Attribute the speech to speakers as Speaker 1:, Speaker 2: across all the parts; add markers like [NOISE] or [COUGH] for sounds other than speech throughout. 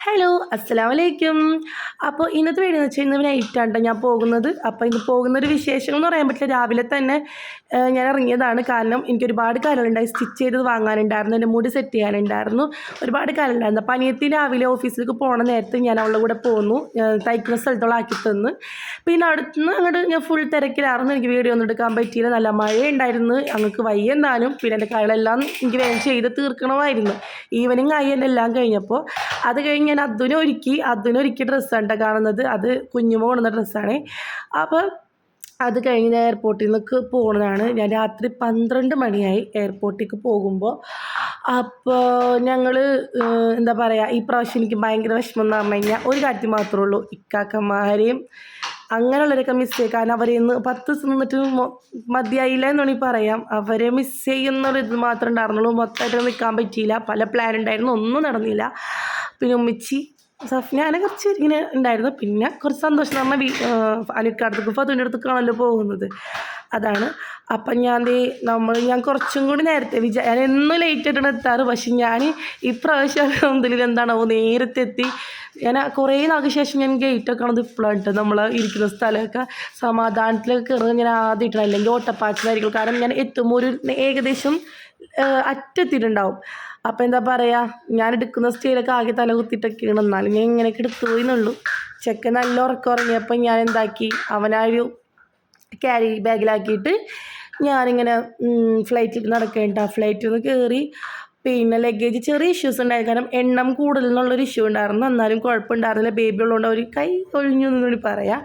Speaker 1: Hello അസ്സലാമലൈക്കും. അപ്പോൾ ഇന്നത്തെ വീഡിയോ എന്ന് വെച്ചാൽ ഇന്ന് നൈറ്റാണ് ഞാൻ പോകുന്നത്. അപ്പോൾ ഇന്ന് പോകുന്നൊരു വിശേഷം എന്ന് പറയാൻ പറ്റില്ല. രാവിലെ തന്നെ ഞാൻ ഇറങ്ങിയതാണ്. കാരണം എനിക്ക് ഒരുപാട് കാര്യങ്ങളുണ്ടായി. സ്റ്റിച്ച് ചെയ്തത് വാങ്ങാനുണ്ടായിരുന്നു. എന്റെ മുടി സെറ്റ് ചെയ്യാനുണ്ടായിരുന്നു. ഒരുപാട് കാര്യങ്ങളുണ്ടായിരുന്നു. അപ്പോൾ അനിയത്തി രാവിലെ ഓഫീസിലേക്ക് പോണ നേരത്ത് ഞാൻ അവളുടെ കൂടെ പോന്നു. തയ്ക്കുന്ന സ്ഥലത്തോളം ആക്കി തന്ന്. പിന്നെ അടുത്തുനിന്ന് അങ്ങോട്ട് ഞാൻ ഫുൾ തിരക്കിലായിരുന്നു. എനിക്ക് വീഡിയോ ഒന്നും എടുക്കാൻ പറ്റിയില്ല. നല്ല മഴയുണ്ടായിരുന്നു. അങ്ങക്ക് വയ്യ എന്നാലും പിന്നെ എന്റെ കാര്യങ്ങളെല്ലാം എനിക്ക് വേഗം ചെയ്ത് തീർക്കണമായിരുന്നു. ഈവനിങ് ആയി എല്ലാം കഴിഞ്ഞപ്പോൾ അത് കഴിഞ്ഞ് ഞാൻ അതിനൊരുക്കി ഒരുക്കി. ഡ്രസ്സാണ് കാണുന്നത്. അത് കുഞ്ഞുമോ കൊണ്ടുവന്ന ഡ്രസ്സാണ് അപ്പോൾ അത് കഴിഞ്ഞ് ഞാൻ എയർപോർട്ടിൽ നിന്നൊക്കെ പോകുന്നതാണ് ഞാൻ രാത്രി പന്ത്രണ്ട് മണിയായി എയർപോർട്ടിലേക്ക് പോകുമ്പോൾ അപ്പോൾ ഞങ്ങൾ എന്താ പറയുക ഈ പ്രാവശ്യം എനിക്ക് ഭയങ്കര വിഷമം എന്ന് പറഞ്ഞു കഴിഞ്ഞാൽ ഒരു കാര്യം മാത്രമേ ഉള്ളൂ. ഇക്കാക്കന്മാരെയും അങ്ങനെയുള്ളവരൊക്കെ മിസ് ചെയ്യും. കാരണം അവരെ ഇന്ന് പത്ത് ദിവസം നിന്നിട്ട് മതിയായില്ല എന്ന് വേണമെങ്കിൽ പറയാം. അവരെ മിസ് ചെയ്യുന്നൊരു ഇത് മാത്രമേ ഉണ്ടായിരുന്നുള്ളൂ. മൊത്തമായിട്ട് നിൽക്കാൻ പറ്റിയില്ല. പല പ്ലാൻ ഉണ്ടായിരുന്നു. ഒന്നും നടന്നില്ല. പിന്നെ ഉമ്മിച്ചി അങ്ങനെ കുറച്ച് ഇങ്ങനെ ഉണ്ടായിരുന്നു. പിന്നെ കുറച്ച് സന്തോഷം നമ്മൾ വീ അനിക്കാടത്തേക്ക് ഫതുവിന്റെ അടുത്തേക്കാണല്ലോ പോകുന്നത്. അതാണ്. അപ്പം ഞാൻ നമ്മൾ ഞാൻ കുറച്ചും കൂടി നേരത്തെ വിചാ ഞാൻ എന്നും ലേറ്റ് ആയിട്ടാണ് എത്താറ്. പക്ഷെ ഞാൻ ഇപ്രാവശ്യം എന്തെങ്കിലും എന്താണോ നേരത്തെ എത്തി. ഞാൻ കുറേ നാൾക്ക് ശേഷം ഞാൻ ഗേറ്റൊക്കെ ആണത് ഇപ്പോഴാണ് നമ്മൾ ഇരിക്കുന്ന സ്ഥലമൊക്കെ സമാധാനത്തിലൊക്കെ കയറുക ഞാൻ ആദ്യമായിട്ടാണ്. അല്ലെങ്കിൽ ഓട്ടപ്പാച്ചിലായിരിക്കും. കാരണം ഞാൻ എത്തുമ്പോൾ ഒരു ഏകദേശം അറ്റെത്തിയിട്ടുണ്ടാവും. അപ്പോൾ എന്താ പറയുക ഞാൻ എടുക്കുന്ന സ്റ്റേലൊക്കെ ആകെ തല കുത്തിയിട്ടൊക്കെയാണ്. എന്നാലും ഞാൻ ഇങ്ങനെയൊക്കെ എടുത്തു പോയിന്നുള്ളൂ ചെക്കൻ നല്ല ഉറക്കം ഞാൻ എന്താക്കി അവനാ ഒരു ക്യാരി ബാഗിലാക്കിയിട്ട് ഞാനിങ്ങനെ ഫ്ലൈറ്റിൽ നടക്കേണ്ട. ഫ്ലൈറ്റിൽ നിന്ന് കയറി പിന്നെ ലഗേജ് ചെറിയ ഇഷ്യൂസ് ഉണ്ടായി. കാരണം എണ്ണം കൂടുതൽ എന്നുള്ളൊരു ഇഷ്യൂ ഉണ്ടായിരുന്നു. എന്നാലും കുഴപ്പമുണ്ടായിരുന്നില്ല. ബേബി ഉള്ളതുകൊണ്ട് അവർ കൈ ഒഴിഞ്ഞു എന്ന് കൂടി പറയാം.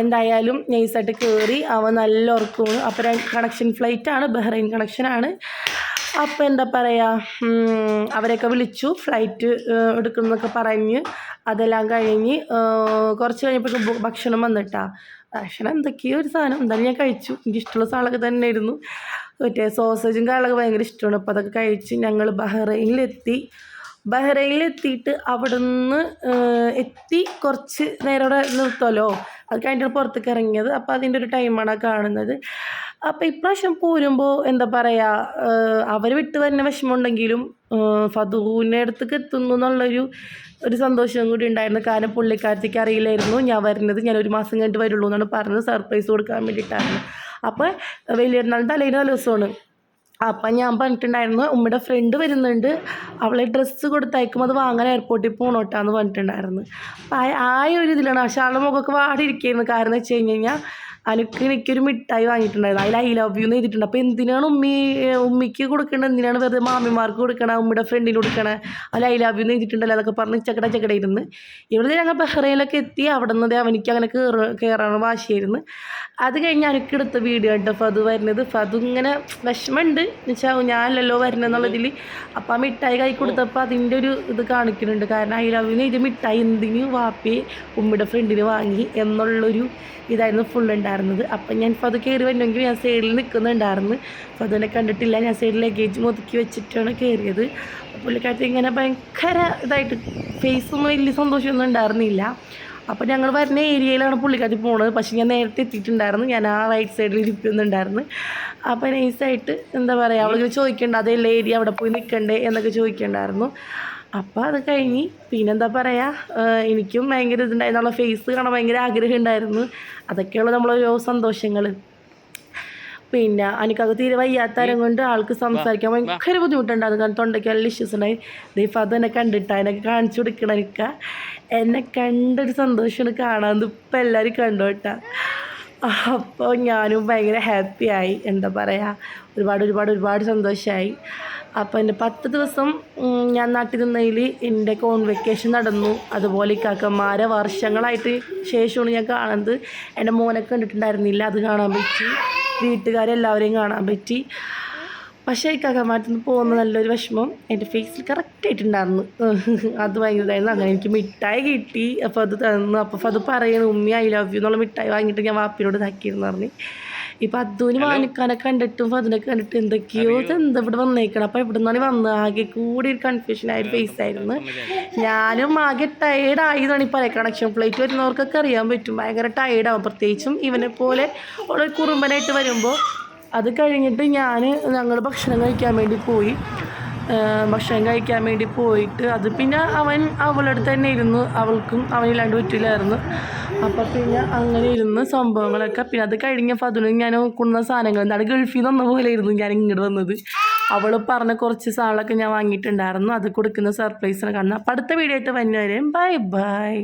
Speaker 1: എന്തായാലും നൈസായിട്ട് കയറി അവൻ നല്ല ഉറക്കമാണ്. അപ്പോൾ കണക്ഷൻ ഫ്ലൈറ്റാണ് ബഹ്റൈൻ കണക്ഷനാണ് അപ്പോൾ എന്താ പറയുക അവരെയൊക്കെ വിളിച്ചു ഫ്ലൈറ്റ് എടുക്കുന്നൊക്കെ പറഞ്ഞ് അതെല്ലാം കഴിഞ്ഞ് കുറച്ച് കഴിഞ്ഞപ്പോൾ ഭക്ഷണം വന്നിട്ടാ. ഭക്ഷണം എന്തൊക്കെയോ ഒരു സാധനം എന്തായാലും ഞാൻ കഴിച്ചു. എനിക്ക് ഇഷ്ടമുള്ള സാധനമൊക്കെ തന്നെയായിരുന്നു. മറ്റേ സോസേജും കാര്യങ്ങളൊക്കെ ഭയങ്കര ഇഷ്ടമാണ്. അപ്പോൾ അതൊക്കെ കഴിച്ച് ഞങ്ങൾ ബഹ്റൈനിലെത്തി. ബഹ്റൈനിലെത്തിയിട്ട് അവിടുന്ന് എത്തി കുറച്ച് നേരം അവിടെ നിർത്തുമല്ലോ അത് കഴിഞ്ഞിട്ട് പുറത്തേക്ക് ഇറങ്ങിയത്. അപ്പോൾ അതിന്റെ ഒരു ടൈമാണ് കാണുന്നത്. അപ്പോൾ ഇപ്രാവശ്യം പോരുമ്പോൾ എന്താ പറയുക അവർ വിട്ട് വരുന്ന വിഷമമുണ്ടെങ്കിലും ഫതുവിന്റെ അടുത്തേക്ക് എത്തുന്നു എന്നുള്ളൊരു ഒരു സന്തോഷം കൂടി ഉണ്ടായിരുന്നു. കാരണം പുള്ളിക്കാരത്തേക്ക് അറിയില്ലായിരുന്നു ഞാൻ വരുന്നത് ഞാൻ ഒരു മാസം കഴിഞ്ഞിട്ട് വരുള്ളൂ എന്നാണ് പറഞ്ഞത്. സർപ്രൈസ് കൊടുക്കാൻ വേണ്ടിയിട്ടായിരുന്നു അപ്പോൾ വലിയ പെരുന്നാളിന്റെ തലേന്ന് നല്ല ദിവസമാണ് അപ്പം ഞാൻ പറഞ്ഞിട്ടുണ്ടായിരുന്നു ഉമ്മയുടെ ഫ്രണ്ട് വരുന്നുണ്ട്. അവളെ ഡ്രസ്സ് കൊടുത്തയക്കും. അത് വാങ്ങാൻ എയർപോർട്ടിൽ പോകണോട്ടാന്ന് പറഞ്ഞിട്ടുണ്ടായിരുന്നു. അപ്പം ആ ഒരു ഇതിലാണ്. പക്ഷേ ആളുടെ മുഖമൊക്കെ വാടിയിരിക്കുകയായിരുന്നു. കാരണം വെച്ച് കഴിഞ്ഞ് കഴിഞ്ഞാൽ അനക്ക് എനിക്കൊരു മിഠായി വാങ്ങിയിട്ടുണ്ടായിരുന്നു. അതിൽ ഐ ലവ് യു എന്ന് എഴുതിയിട്ടുണ്ട്. അപ്പോൾ എന്തിനാണ് ഉമ്മി ഉമ്മിക്ക് കൊടുക്കണത് എന്തിനാണ് വെറുതെ മാമിമാർക്ക് കൊടുക്കണത് ഉമ്മയുടെ ഫ്രണ്ടിന് കൊടുക്കണത് അതിൽ ഐ ലവ് യു എന്ന് എഴുതിയിട്ടുണ്ടല്ലോ. അതൊക്കെ പറഞ്ഞ് ചക്കട ചക്കട ഇരുന്ന് ഇവിടെ ഞങ്ങൾ ബഹ്റൈനിലൊക്കെ എത്തി. അവിടെ നിന്ന് അവനിക്ക് അങ്ങനെ കയറ കയറാണ് വാശിയായിരുന്നു. അത് കഴിഞ്ഞ് എനിക്ക് എടുത്ത വീഡിയോ കേട്ടോ ഫതു വരുന്നത്. ഫതു ഇങ്ങനെ വിഷമമുണ്ട്. എന്ന് വെച്ചാൽ ഞാനല്ലല്ലോ വരുന്നതെന്നുള്ളതിൽ അപ്പോൾ ആ മിഠായി കൈ കൊടുത്തപ്പോൾ അതിന്റെ ഒരു ഇത് കാണിക്കുന്നുണ്ട്. കാരണം ഐ ലവ് യു എഴുതിയ മിഠായി എന്തിനു വാപ്പി ഉമ്മയുടെ ഫ്രണ്ടിന് വാങ്ങി എന്നുള്ളൊരു ഇതായിരുന്നു ഫുൾ ഉണ്ടായിരുന്നത് അപ്പം ഞാൻ ഫതു കയറി വന്നെങ്കിൽ ഞാൻ സൈഡിൽ നിൽക്കുന്നുണ്ടായിരുന്നു ഫതുവിനെ കണ്ടിട്ടില്ല. ഞാൻ സൈഡിൽ ലഗേജ് ഒതുക്കി വെച്ചിട്ടാണ് കയറിയത്. പുള്ളിക്കാരത്തി ഇങ്ങനെ ഭയങ്കര ഇതായിട്ട് ഫേസൊന്നും വലിയ സന്തോഷമൊന്നും ഉണ്ടായിരുന്നില്ല. അപ്പോൾ ഞങ്ങൾ വരുന്ന ഏരിയയിലാണ് പുള്ളിക്കാരി പോണത്. പക്ഷേ ഞാൻ നേരത്തെ എത്തിയിട്ടുണ്ടായിരുന്നു. ഞാൻ ആ റൈറ്റ് സൈഡിൽ ഇരിക്കുന്നുണ്ടായിരുന്നു. അപ്പോൾ നൈസായിട്ട് എന്താ പറയുക അവളിങ്ങനെ ചോദിക്കേണ്ട അതേ ഏരിയ അവിടെ പോയി നിൽക്കണ്ടേ എന്നൊക്കെ ചോദിക്കണ്ടായിരുന്നു. അപ്പോൾ അത് കഴിഞ്ഞ് പിന്നെന്താ പറയുക എനിക്കും ഭയങ്കര ഇതുണ്ടായിരുന്നു. നമ്മളെ ഫേസ് കാണാൻ ഭയങ്കര ആഗ്രഹം ഉണ്ടായിരുന്നു. അതൊക്കെയുള്ള നമ്മളോരോ സന്തോഷങ്ങൾ പിന്നെ എനിക്കത് തീരെ വയ്യാത്തരം കൊണ്ട് ആൾക്ക് സംസാരിക്കാൻ ഭയങ്കര ബുദ്ധിമുട്ടുണ്ടായിരുന്നു കാരണം തൊണ്ടയ്ക്ക് നല്ല ഇഷ്യൂസ് ഉണ്ടായി. ദൈവം അത് എന്നെ കണ്ടിട്ടാ എന്നെ കാണിച്ചു കൊടുക്കണം എനിക്ക് എന്നെ കണ്ടൊരു സന്തോഷമാണ് കാണാൻ. ഇപ്പം എല്ലാവരും കണ്ടു കേട്ടാ. അപ്പോൾ ഞാനും ഭയങ്കര ഹാപ്പിയായി എന്താ പറയുക ഒരുപാട് ഒരുപാട് ഒരുപാട് സന്തോഷമായി അപ്പോൾ എന്റെ പത്ത് ദിവസം ഞാൻ നാട്ടിൽ നിന്നതിൽ എന്റെ കോൺവെക്കേഷൻ നടന്നു. അതുപോലെ കാക്കന്മാരെ വർഷങ്ങളായിട്ട് ശേഷമാണ് ഞാൻ കാണുന്നത്. എന്റെ മോനെ കണ്ടിട്ടുണ്ടായിരുന്നില്ല അത് കാണാൻ പറ്റി. വീട്ടുകാരെല്ലാവരെയും കാണാൻ പറ്റി. പക്ഷേ ഈ കാക്കന്മാരത്തിൽ നിന്ന് പോകുന്ന നല്ലൊരു വിഷമം എന്റെ ഫേസിൽ കറക്റ്റായിട്ടുണ്ടായിരുന്നു [LAUGHS] അത് ഭയങ്കര ഇതായിരുന്നു അങ്ങനെ എനിക്ക് മിഠായി കിട്ടി. അപ്പോൾ അത് തന്നു. അപ്പോൾ അത് പറയണു ഉമ്മി ഐ ലവ് യു എന്നുള്ള മിഠായി വാങ്ങിയിട്ട് ഞാൻ വാപ്പിനോട് ഇതാക്കിയിരുന്നു പറഞ്ഞു. ഇപ്പം അതുവിന് വാങ്ങിക്കാനൊക്കെ കണ്ടിട്ടും അതിനൊക്കെ കണ്ടിട്ട് എന്തൊക്കെയോ എന്താ ഇവിടെ വന്നേക്കണം? അപ്പോൾ ഇവിടെ നിന്നാണ് വന്നത്? ആകെ കൂടി ഒരു കൺഫ്യൂഷൻ ആയൊരു ഫേസ് ആയിരുന്നു. ഞാനും ആകെ ടയേർഡ് എന്നാണ് ഈ പറയാം കണക്ഷൻ ഫ്ലൈറ്റ് വരുന്നവർക്കൊക്കെ അറിയാൻ പറ്റും. ഭയങ്കര ടയേർഡാവും പ്രത്യേകിച്ചും ഇവനെ പോലെ ഉള്ള കുറുമ്പനായിട്ട് വരുമ്പോൾ അത് കഴിഞ്ഞിട്ട് ഞാൻ ഞങ്ങൾ ഭക്ഷണം കഴിക്കാൻ വേണ്ടി പോയി. ഭക്ഷണം കഴിക്കാൻ വേണ്ടി പോയിട്ട് അത് പിന്നെ അവൻ അവളുടെ അടുത്ത് തന്നെ ഇരുന്നു. അവൾക്കും അവനില്ലാണ്ട് പറ്റില്ലായിരുന്നു അപ്പം പിന്നെ അങ്ങനെ ഇരുന്ന് സംഭവങ്ങളൊക്കെ പിന്നെ അത് കഴിഞ്ഞ ഫതുലും ഞാൻ നോക്കുന്ന സാധനങ്ങൾ എന്താണ്? ഗൾഫിൽ നിന്ന് പോലെ ഇരുന്നു ഞാൻ ഇങ്ങോട്ട് വന്നത്. അവൾ പറഞ്ഞ കുറച്ച് സാധനങ്ങളൊക്കെ ഞാൻ വാങ്ങിയിട്ടുണ്ടായിരുന്നു. അത് കൊടുക്കുന്ന സർപ്രൈസിനെ കാണുന്നത് അപ്പം അടുത്ത വീഡിയോ ആയിട്ട് വന്നവരെയും ബൈ ബൈ